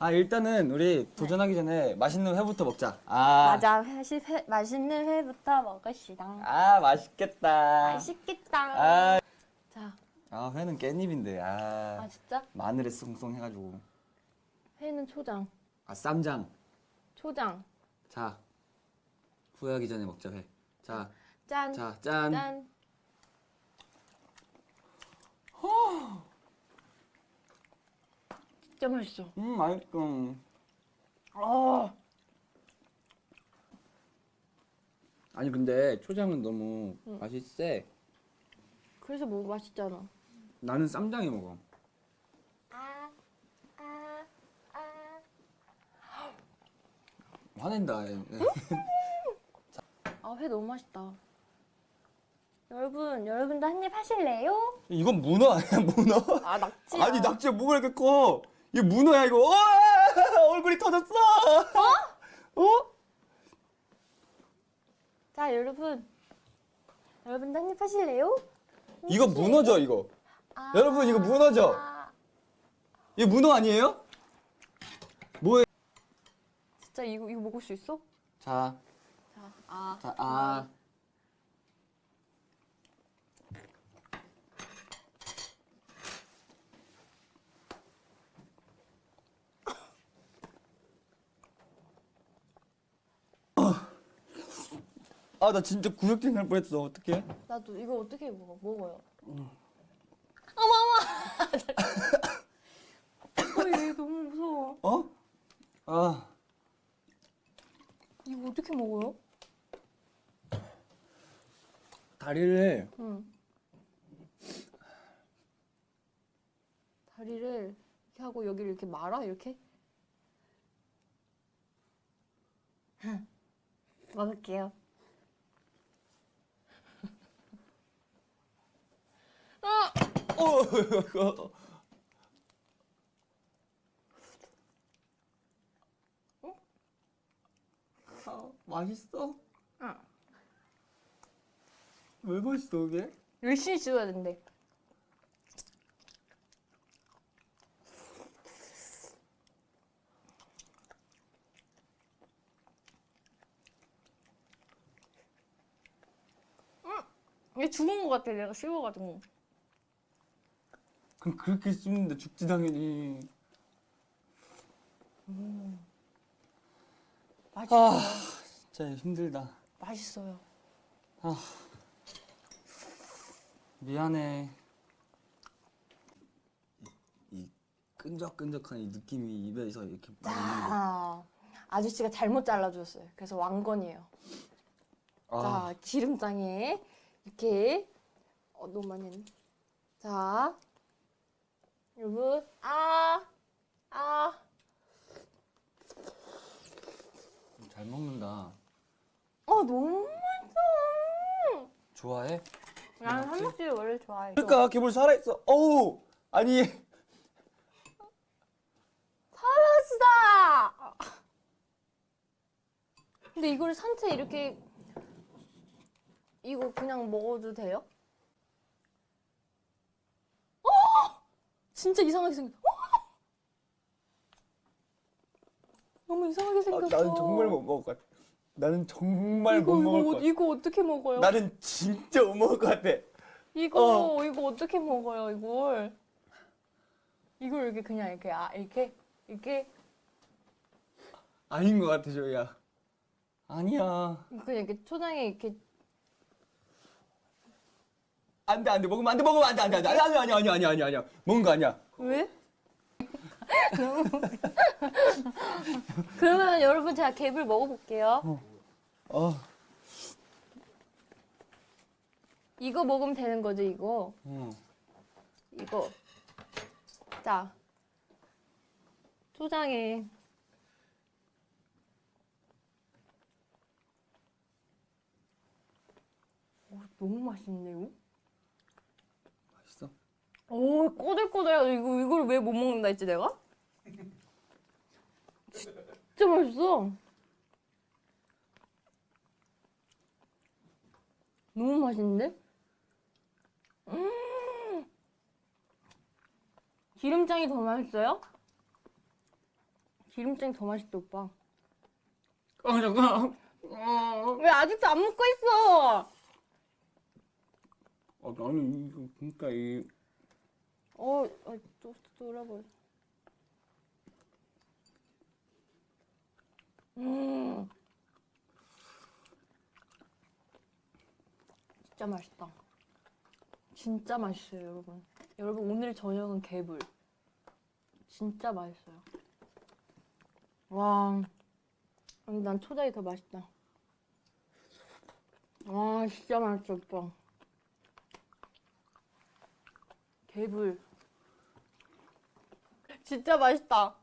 아 일단은 우리 도전하기 전에 맛있는 회부터 먹자. 아, 맞아. 회, 회, 맛있는 회부터 먹읍시다. 아 맛있겠다. 맛있겠다. 아, 자, 아 회는 깻잎인데 아, 아 진짜? 마늘에 숭숭 해가지고 회는 초장. 아 쌈장. 초장. 자 후회하기 전에 먹자 회. 자, 짠. 자 짠. 짠. 진짜 맛있어. 음 맛있어. 어. 아니 근데 초장은 너무 맛이 세. 그래서 뭐 맛있잖아. 나는 쌈장이 먹어. 아, 아, 아. 화낸다. 얘. 아, 회 너무 맛있다. 여러분, 여러분도 한 입 하실래요? 이건 문어 아니야 문어? 아, 낙지. 아니 낙지가 뭐가 이렇게 커? 이게 문어야 이거. 어! 얼굴이 터졌어. 어? 어? 자, 여러분. 여러분도 한입 하실래요? 이거 문어죠 이거. 아, 여러분 이거 문어죠? 아, 이거 문어 아니에요? 뭐예요? 진짜 이거 이거 먹을 수 있어? 자, 자, 아. 자, 아. 아, 나 진짜 구역질 날 뻔했어. 어떡해? 나도 이거 어떻게 먹어? 먹어요. 어머 어머. 어, 얘 너무 무서워. 어? 아, 이거 어떻게 먹어요? 다리를 응. 다리를 이렇게 하고 여기를 이렇게 말아 이렇게. 먹을게요. 어, 아, 맛있어? 응. 왜 맛있어, 이게? 열심히 씹어야 된대. 음, 이게 죽은 것 같아, 내가 씹어가지고. 그럼 그렇게 씹는데 죽지, 당연히. 맛있어요. 아, 진짜 힘들다. 맛있어요. 미안해. 이, 이 끈적끈적한 이 느낌이 입에서 이렇게 막 있는 거. 아, 아저씨가 잘못 잘라줬어요. 그래서 왕건이에요. 아, 자, 기름장에 이렇게 어, 너무 많이 했네. 자, 여러분, 아, 아, 잘 먹는다. 어, 너무 맛있어. 좋아해? 나는 한국집 원래 좋아해. 그러니까 개불 살아있어. 어우, 아니. 살았다. 근데 이걸 산채 이렇게 이거 그냥 먹어도 돼요? 어! 진짜 이상하게 생겼. 어! 너무 이상하게 아, 생겼어. 나는 정말 못 먹을 것 같아. 나는 정말 이거 못 먹을 이거 것 같아. 이거 어떻게 먹어요? 나는 진짜 못 먹을 것 같아. 이거 이거 어떻게 먹어요 이걸? 이걸 이렇게 그냥 이렇게 아 이렇게 이렇게 아닌 것 같아, 저희야. 아니야. 그냥 이렇게 초장에 이렇게 안 돼, 안 돼. 먹으면 안 돼, 먹으면 안 돼, 안 돼, 안 돼. 아니, 아니, 아니, 아니, 아니, 아니, 아니야. 먹은 거 아니야. 왜? 그러면 여러분 제가 갭을 먹어볼게요. 어, 이거 먹으면 되는 거죠 이거. 어. 이거. 자. 초장에 오, 너무 맛있네요. 오, 꼬들꼬들해. 이거, 이걸 왜 못 먹는다 했지, 내가? 진짜 맛있어. 너무 맛있는데? 음! 기름장이 더 맛있어요? 기름장이 더 맛있다 오빠. 아 잠깐. 아, 왜 아직도 안 먹고 있어? 아 나는 이거 그러니까 이 어, 어 또, 돌아버려. 음. 진짜 맛있다. 진짜 맛있어요, 여러분. 여러분, 오늘 저녁은 개불. 진짜 맛있어요. 와. 아니, 난 초장이 더 맛있다. 와, 진짜 맛있어, 오빠. 개불. 진짜 맛있다.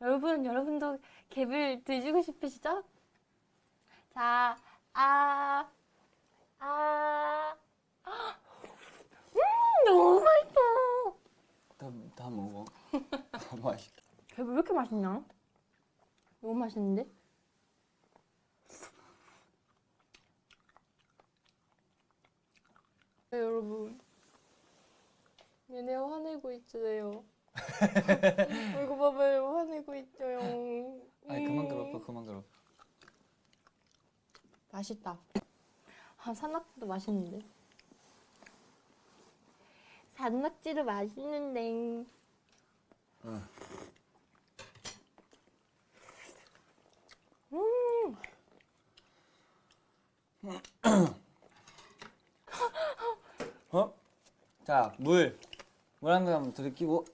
여러분, 여러분도 개불 드시고 싶으시죠? 자, 아, 아, 음, 너무 맛있어. 다, 다 먹어. 다 맛있다. 개불 왜 이렇게 맛있냐? 너무 맛있는데? 네, 여러분. 얘네 화내고 있어요. 이거 봐봐요. 화내고 있어요. 아니 그만 음. 그렇고 그만 그렇고. 맛있다. 아, 산낙지도 맛있는데. 산낙지도 맛있는데. 응. 음. 어? 자 물. 물한 그램 들이키고